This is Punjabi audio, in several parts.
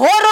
Horror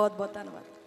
ਬਹੁਤ ਬਹੁਤ ਧੰਨਵਾਦ।